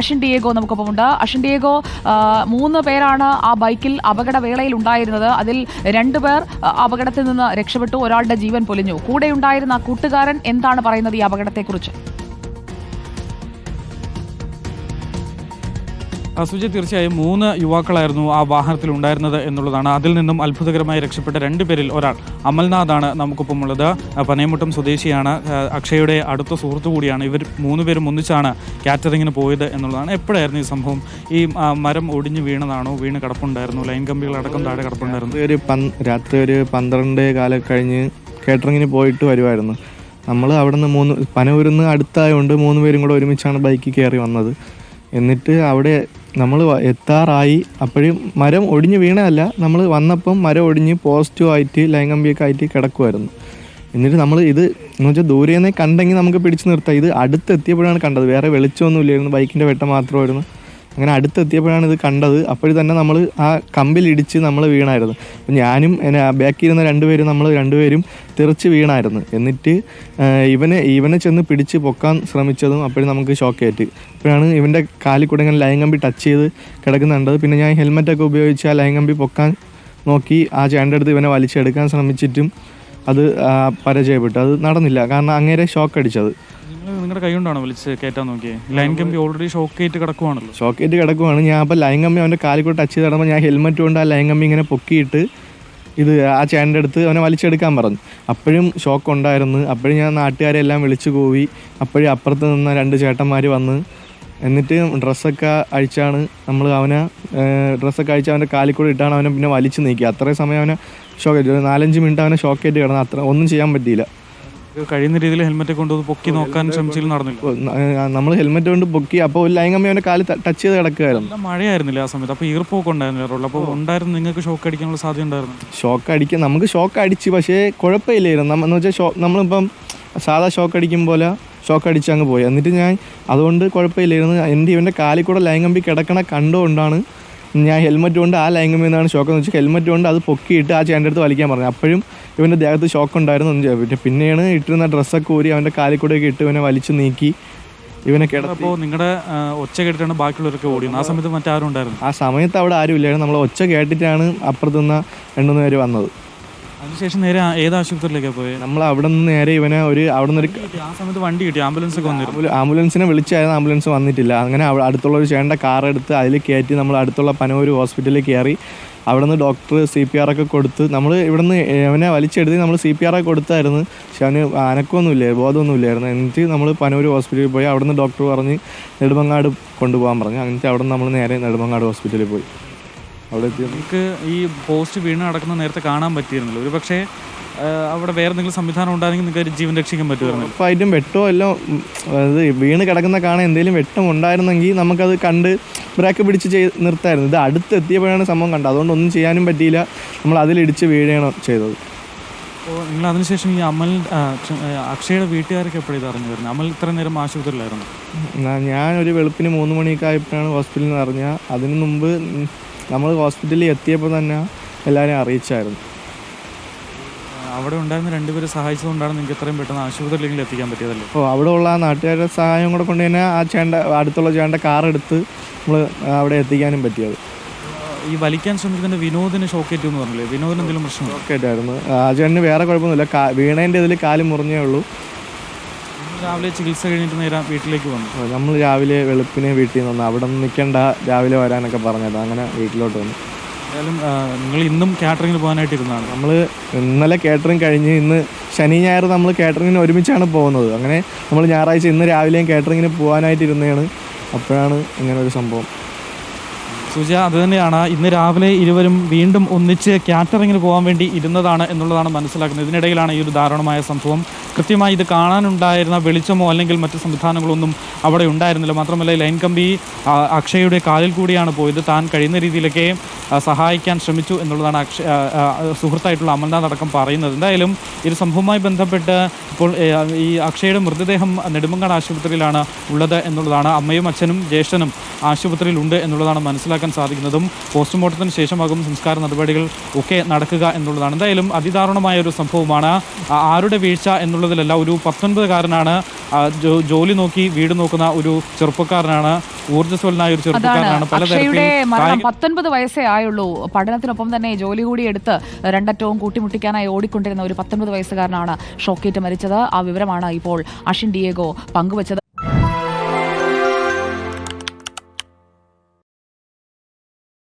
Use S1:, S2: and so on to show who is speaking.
S1: Ashin Diego നമുക്കൊപ്പമുണ്ട്. Ashin Diego മൂന്ന് പേരാണ് ആ ബൈക്കിൽ അപകടവേളയിൽ ഉണ്ടായിരുന്നത് അതിൽ രണ്ടുപേർ പേർ അപകടത്തിൽ നിന്ന് രക്ഷപ്പെട്ടു. ഒരാളുടെ ജീവൻ പൊലിഞ്ഞു. കൂടെയുണ്ടായിരുന്ന കൂട്ടുകാരൻ എന്താണ് പറയുന്നത് ഈ അപകടത്തെക്കുറിച്ച്?
S2: സുജി തീർച്ചയായും മൂന്ന് യുവാക്കളായിരുന്നു ആ വാഹനത്തിൽ ഉണ്ടായിരുന്നത് എന്നുള്ളതാണ്. അതിൽ നിന്നും അത്ഭുതകരമായി രക്ഷപ്പെട്ട രണ്ടുപേരിൽ ഒരാൾ അമൽനാഥാണ് നമുക്കൊപ്പമുള്ളത്. ഉള്ളത് പനയമുട്ടം സ്വദേശിയാണ്. അക്ഷയുടെ അടുത്ത സുഹൃത്തു കൂടിയാണ്. ഇവർ മൂന്നുപേരും ഒന്നിച്ചാണ് കാറ്ററിങ്ങിന് പോയത് എന്നുള്ളതാണ്. എപ്പോഴായിരുന്നു ഈ സംഭവം? ഈ മരം ഒടിഞ്ഞു വീണതാണോ? വീണ് കിടപ്പുണ്ടായിരുന്നു? ലൈൻ കമ്പികൾ അടക്കം താഴെ കിടപ്പുണ്ടായിരുന്നു?
S3: ഒരു രാത്രി ഒരു പന്ത്രണ്ട് കാലം കഴിഞ്ഞ് കാറ്ററിങ്ങിന് പോയിട്ട് വരുമായിരുന്നു നമ്മൾ അവിടെ നിന്ന് മൂന്ന് പനയൂരിന്ന് അടുത്തായതുകൊണ്ട് മൂന്ന് പേരും കൂടെ ഒരുമിച്ചാണ് ബൈക്കിൽ കയറി വന്നത്. എന്നിട്ട് അവിടെ നമ്മൾ എത്താറായി. അപ്പോഴും മരം ഒടിഞ്ഞ് വീണതല്ല നമ്മൾ വന്നപ്പം മരം ഒടിഞ്ഞ് പോസ്റ്റുമായിട്ട് ആയിട്ട് ലൈംഗമ്പിയൊക്കെ ആയിട്ട് കിടക്കുമായിരുന്നു എന്നിട്ട് നമ്മൾ ഇത് എന്ന് വെച്ചാൽ ദൂരെ കണ്ടെങ്കിൽ നമുക്ക് പിടിച്ചു നിർത്താം. ഇത് അടുത്തെത്തിയപ്പോഴാണ് കണ്ടത്. വേറെ വെളിച്ചമൊന്നും ഇല്ലായിരുന്നു ബൈക്കിന്റെ വെട്ടം മാത്രമായിരുന്നു. അങ്ങനെ അടുത്തെത്തിയപ്പോഴാണ് ഇത് കണ്ടത്. അപ്പോഴും തന്നെ നമ്മൾ ആ കമ്പിലിടിച്ച് നമ്മൾ വീണായിരുന്നു. അപ്പം ഞാനും എന്നെ ബാക്കിയിരുന്ന രണ്ടുപേരും നമ്മൾ രണ്ടുപേരും തെറിച്ച് വീണായിരുന്നു. എന്നിട്ട് ഇവനെ ഇവനെ ചെന്ന് പിടിച്ച് പൊക്കാൻ ശ്രമിച്ചതും അപ്പോഴും നമുക്ക് ഷോക്കേറ്റ്. അപ്പോഴാണ് ഇവന്റെ കാലിൽ കൂടെ ഇങ്ങനെ ലൈൻ കമ്പി ടച്ച് ചെയ്ത് കിടക്കുന്നുണ്ടത്. പിന്നെ ഞാൻ ഹെൽമെറ്റൊക്കെ ഉപയോഗിച്ച് ആ ലൈൻ കമ്പി പൊക്കാൻ നോക്കി ആ ചേണ്ട അടുത്ത് ഇവനെ വലിച്ചെടുക്കാൻ ശ്രമിച്ചിട്ടും അത് പരാജയപ്പെട്ടു. അത് നടന്നില്ല. കാരണം അങ്ങേരെ ഷോക്ക് അടിച്ചത്.
S2: നിങ്ങളുടെ കൈ കൊണ്ടാണോ വിളിച്ച് കയറ്റാൻ നോക്കിയേ? ലൈൻ കമ്പി ഓൾറെഡി ഷോക്ക് ആയിട്ട് കിടക്കുവാണല്ലോ.
S3: ഷോക്ക് ആയിട്ട് കിടക്കുവാണ്. ഞാൻ അപ്പോൾ ലൈൻ കമ്പി അവന്റെ കാലിൽ കൂടെ ടച്ച് ചെയ്ത് കിടമ്പോൾ ഞാൻ ഹെൽമെറ്റ് കൊണ്ട് ആ ലൈൻ കമ്പി ഇങ്ങനെ പൊക്കിയിട്ട് ഇത് ആ ചേട്ടന്റെ അടുത്ത് അവനെ വലിച്ചെടുക്കാൻ പറഞ്ഞു. അപ്പോഴും ഷോക്ക് ഉണ്ടായിരുന്നു. അപ്പോഴും ഞാൻ നാട്ടുകാരെ എല്ലാം വിളിച്ചു കൂവി. അപ്പോഴും അപ്പുറത്ത് നിന്ന രണ്ട് ചേട്ടന്മാർ വന്ന് എന്നിട്ട് ഡ്രസ്സൊക്കെ അഴിച്ചാണ് നമ്മൾ അവനെ ഡ്രസ്സൊക്കെ അഴിച്ച് അവന്റെ കാലിൽ കൂടെ ഇട്ടാണ് അവനെ പിന്നെ വലിച്ചു നീക്കി അത്രയും സമയം അവനെ ഷോക്കേറ്റ് ഒരു നാലഞ്ച് മിനിറ്റ് അവനെ ഷോക്കേറ്റ് കിടന്നു. അത്ര ഒന്നും ചെയ്യാൻ പറ്റിയില്ല.
S2: കഴിയുന്ന രീതിയിൽ ഹെൽമെറ്റ് കൊണ്ടുവന്ന് പൊക്കി നോക്കാൻ ശ്രമിച്ചില്ല നടന്നില്ല
S3: നമ്മൾ ഹെൽമെറ്റ് കൊണ്ട് പൊക്കി അപ്പോൾ ഒരു കാൽ അവന്റെ കാലിൽ ടച്ച് ചെയ്ത് കിടക്കുകയായിരുന്നു
S2: നല്ല മഴയായിരുന്നില്ല ആ സമയത്ത്? അപ്പോൾ ഈർപ്പൊക്കെ ഉണ്ടായിരുന്നില്ല റോഡിൽ? അപ്പോൾ ഉണ്ടായിരുന്നു. നിങ്ങൾക്ക് ഷോക്ക് അടിക്കാനുള്ള സാധ്യത ഉണ്ടായിരുന്നു.
S3: ഷോക്ക് അടിക്കാൻ നമുക്ക് ഷോക്ക് അടിച്ച് പക്ഷേ കുഴപ്പമില്ലായിരുന്നു. എന്ന് വെച്ചാൽ ഷോ നമ്മളിപ്പം സാധാ ഷോക്ക് അടിക്കും പോലെ ഷോക്ക് അടിച്ച് അങ്ങ് പോയി. എന്നിട്ട് ഞാൻ അതുകൊണ്ട് കുഴപ്പമില്ലായിരുന്നു. എന്റെ ഇവന്റെ കാലിൽ കൂടെ ലൈംഗമ്പി കിടക്കണ കണ്ടുകൊണ്ടാണ് ഞാൻ ഹെൽമെറ്റ് കൊണ്ട് ആ ലൈംഗം എന്നാണ് ഷോക്ക് എന്ന് വെച്ചാൽ ഹെൽമെറ്റ് കൊണ്ട് അത് പൊക്കിയിട്ട് ആ ചേട്ടന്റെ അടുത്ത് വലിക്കാൻ പറഞ്ഞു അപ്പോഴും ഇവന്റെ ദേഹത്ത് ഷോക്ക് ഉണ്ടായിരുന്നു എന്ന്. പിന്നെ പിന്നെയാണ് ഇട്ടിരുന്ന ഡ്രസ്സൊക്കെ ഊരി അവന്റെ കാലിൽ കൂടെയൊക്കെ ഇട്ട് ഇവനെ വലിച്ചു നീക്കി. ഇവനെ കിടത്തി.
S2: അപ്പോൾ നിങ്ങളുടെ ഒച്ച കേട്ടിട്ടാണ് ബാക്കിയുള്ളവരൊക്കെ ഓടിയത് ആ സമയത്ത് മറ്റാരും ഉണ്ടായിരുന്നു
S3: ആ സമയത്ത് അവിടെ ആരും ഇല്ലായിരുന്നു നമ്മൾ ഒച്ച കേട്ടിട്ടാണ് അപ്പുറത്തുനിന്ന് രണ്ടുമൂന്ന് പേര് വന്നത്.
S2: അതിനുശേഷം നേരെ ഏത് ആശുപത്രിയിലേക്കാണ് പോയത്
S3: നമ്മൾ അവിടെ നിന്ന് നേരെ ഇവനെ ഒരു അവിടെ നിന്ന് ഒരു
S2: ആ സമയത്ത് വണ്ടി കിട്ടി. ആംബുലൻസ് ഒക്കെ വന്നിരുന്നു.
S3: ആംബുലൻസിനെ വിളിച്ചായിരുന്നു. ആംബുലൻസ് വന്നിട്ടില്ല. അങ്ങനെ അടുത്തുള്ള ഒരു ചേട്ടന്റെ കാർ എടുത്ത് അതിൽ കയറ്റി നമ്മൾ അടുത്തുള്ള പനൂർ ഹോസ്പിറ്റലിൽ കയറി അവിടെ നിന്ന് ഡോക്ടർ സി പി ആർ ഒക്കെ കൊടുത്ത് നമ്മൾ ഇവിടെ നിന്ന് അവനെ വലിച്ചെടുത്ത് നമ്മൾ സി പി ആർ ഒക്കെ കൊടുത്തായിരുന്നു. പക്ഷെ അവന് അനക്കമൊന്നുമില്ല ബോധമൊന്നുമില്ലായിരുന്നു. എന്നിട്ട് നമ്മൾ പനൂർ ഹോസ്പിറ്റലിൽ പോയി. അവിടെ നിന്ന് ഡോക്ടർ പറഞ്ഞ് നെടുമങ്ങാട് കൊണ്ടുപോകാൻ പറഞ്ഞു. അങ്ങനത്തെ അവിടെ നിന്ന് നമ്മൾ നേരെ നെടുമങ്ങാട് ഹോസ്പിറ്റലിൽ പോയി. അവിടെ
S2: നിങ്ങൾക്ക് ഈ പോസ്റ്റ് വീണ് നടക്കുന്ന നേരത്തെ കാണാൻ പറ്റിയിരുന്നില്ല. ഒരു പക്ഷേ അവിടെ വേറെ എന്തെങ്കിലും സംവിധാനം ഉണ്ടായിരുന്നെങ്കിൽ നിങ്ങൾക്ക് ഒരു ജീവൻ രക്ഷിക്കാൻ പറ്റുമായിരുന്നു.
S3: ഉറപ്പായിട്ടും വെട്ടോ എല്ലാം അതായത് അത് വീണ് കിടക്കുന്ന കാണാൻ എന്തെങ്കിലും വെട്ടം ഉണ്ടായിരുന്നെങ്കിൽ നമുക്കത് കണ്ട് ബ്രേക്ക് പിടിച്ച് ചെയ്ത് നിർത്തായിരുന്നു. ഇത് അടുത്തെത്തിയപ്പോഴാണ് സംഭവം കണ്ടത്. അതുകൊണ്ട് ഒന്നും ചെയ്യാനും പറ്റിയില്ല. നമ്മൾ അതിലിടിച്ച് വീഴുകയാണ് ചെയ്തത്.
S2: അപ്പോൾ നിങ്ങൾ അതിനുശേഷം ഈ അമൽ അക്ഷയുടെ വീട്ടുകാരൊക്കെ എപ്പോഴും ഇത് അറിഞ്ഞു വരുന്നത് അമൽ ഇത്ര നേരം ആശുപത്രിയിലായിരുന്നു.
S3: ഞാൻ ഞാനൊരു വെളുപ്പിന് മൂന്ന് മണിയൊക്കെ ആയപ്പോഴാണ് ഹോസ്പിറ്റലിൽ നിന്ന് അറിഞ്ഞാൽ അതിന് മുമ്പ് നമ്മൾ ഹോസ്പിറ്റലിൽ എത്തിയപ്പോൾ തന്നെ എല്ലാവരെയും അറിയിച്ചായിരുന്നു.
S2: അവിടെ ഉണ്ടായിരുന്ന രണ്ടുപേരെ സഹായിച്ചതുകൊണ്ടാണ് നിങ്ങൾക്ക് എത്രയും പെട്ടെന്ന് ആശുപത്രിയിലെങ്കിലും എത്തിക്കാൻ പറ്റിയതല്ലേ?
S3: ഓ അവിടെ ഉള്ള ആ നാട്ടുകാരുടെ സഹായം കൂടെ കൊണ്ട് തന്നെ ആ ചേണ്ട അടുത്തുള്ള ചേണ്ട കാർ എടുത്ത് നമ്മൾ അവിടെ എത്തിക്കാനും പറ്റിയത്.
S2: ഈ വലിക്കാൻ ശ്രമിക്കുന്ന വിനോദിന് ഷോക്കേറ്റു എന്ന് പറഞ്ഞില്ലേ? വിനോദിന് എന്തെങ്കിലും
S3: പ്രശ്നം ഷോക്കേറ്റായിരുന്നു. ആ ചേട്ടന് വേറെ കുഴപ്പമൊന്നുമില്ല. വീണേന്റെ ഇതിൽ കാൽ മുറിഞ്ഞേ ഉള്ളൂ.
S2: രാവിലെ ചികിത്സ കഴിഞ്ഞിട്ട് നേരെ വീട്ടിലേക്ക് വന്നു.
S3: നമ്മൾ രാവിലെ വെളുപ്പിനെ വീട്ടിൽ നിന്ന് വന്നു. അവിടെ നിന്ന് നിൽക്കണ്ട രാവിലെ വരാനൊക്കെ പറഞ്ഞത്. അങ്ങനെ വീട്ടിലോട്ട് വന്നു.
S2: എന്തായാലും നിങ്ങൾ ഇന്നും കാറ്ററിങ്ങിന് പോകാനായിട്ട് ഇരുന്നാണ്.
S3: നമ്മൾ ഇന്നലെ കാറ്ററിംഗ് കഴിഞ്ഞ് ഇന്ന് ശനി ഞായർ നമ്മൾ കാറ്ററിങ്ങിന് ഒരുമിച്ചാണ് പോകുന്നത്. അങ്ങനെ നമ്മൾ ഞായറാഴ്ച ഇന്ന് രാവിലെയും കാറ്ററിങ്ങിന് പോകാനായിട്ട് ഇരുന്നതാണ് അപ്പോഴാണ് ഇങ്ങനെ ഒരു സംഭവം.
S2: സുജ അത് തന്നെയാണ്. ഇന്ന് രാവിലെ ഇരുവരും വീണ്ടും ഒന്നിച്ച് കാറ്ററിങ്ങിന് പോകാൻ വേണ്ടി ഇരുന്നതാണ് എന്നുള്ളതാണ് മനസ്സിലാക്കുന്നത്. ഇതിനിടയിലാണ് ഈ ഒരു ദാരുണമായ സംഭവം. കൃത്യമായി ഇത് കാണാനുണ്ടായിരുന്ന വെളിച്ചമോ അല്ലെങ്കിൽ മറ്റ് സംവിധാനങ്ങളൊന്നും അവിടെ ഉണ്ടായിരുന്നില്ല. മാത്രമല്ല ലൈൻ കമ്പി അക്ഷയുടെ കാലിൽ കൂടിയാണ് പോയത്. താൻ കഴിയുന്ന രീതിയിലൊക്കെ സഹായിക്കാൻ ശ്രമിച്ചു എന്നുള്ളതാണ് അക്ഷ സുഹൃത്തായിട്ടുള്ള അമൽനാഥ് അടക്കം പറയുന്നത്. എന്തായാലും ഒരു സംഭവവുമായി ബന്ധപ്പെട്ട് ഇപ്പോൾ ഈ അക്ഷയുടെ മൃതദേഹം നെടുമങ്ങാട് ആശുപത്രിയിലാണ് ഉള്ളത് എന്നുള്ളതാണ്. അമ്മയും അച്ഛനും ജ്യേഷ്ഠനും ആശുപത്രിയിലുണ്ട് എന്നുള്ളതാണ് മനസ്സിലാക്കാൻ സാധിക്കുന്നതും. പോസ്റ്റ്മോർട്ടത്തിന് ശേഷമാകും സംസ്കാര നടപടികൾ ഒക്കെ നടക്കുക എന്നുള്ളതാണ്. എന്തായാലും അതിദാരുണമായ ഒരു സംഭവമാണ്. ആരുടെ വീഴ്ച എന്നുള്ളതിലല്ല ഒരു പത്തൊൻപതുകാരനാണ്. ജോലി നോക്കി വീട് നോക്കുന്ന ഒരു ചെറുപ്പക്കാരനാണ്. ഊർജസ്വലനായ ഒരു ചെറുപ്പക്കാരനാണ്. പലതരത്തിൽ
S1: മരണം പത്തൊൻപത് വയസ്സേ ആയുള്ളൂ. പഠനത്തിനൊപ്പം തന്നെ ജോലി കൂടി എടുത്ത് രണ്ടറ്റവും കൂട്ടിമുട്ടിക്കാനായി ഓടിക്കൊണ്ടിരുന്ന ഒരു പത്തൊൻപത് വയസ്സുകാരനാണ് ഷോക്കേറ്റ് മരിച്ചത്. ആ വിവരമാണ് ഇപ്പോൾ അഷിൻ ഡിയേഗോ പങ്കുവച്ചത്.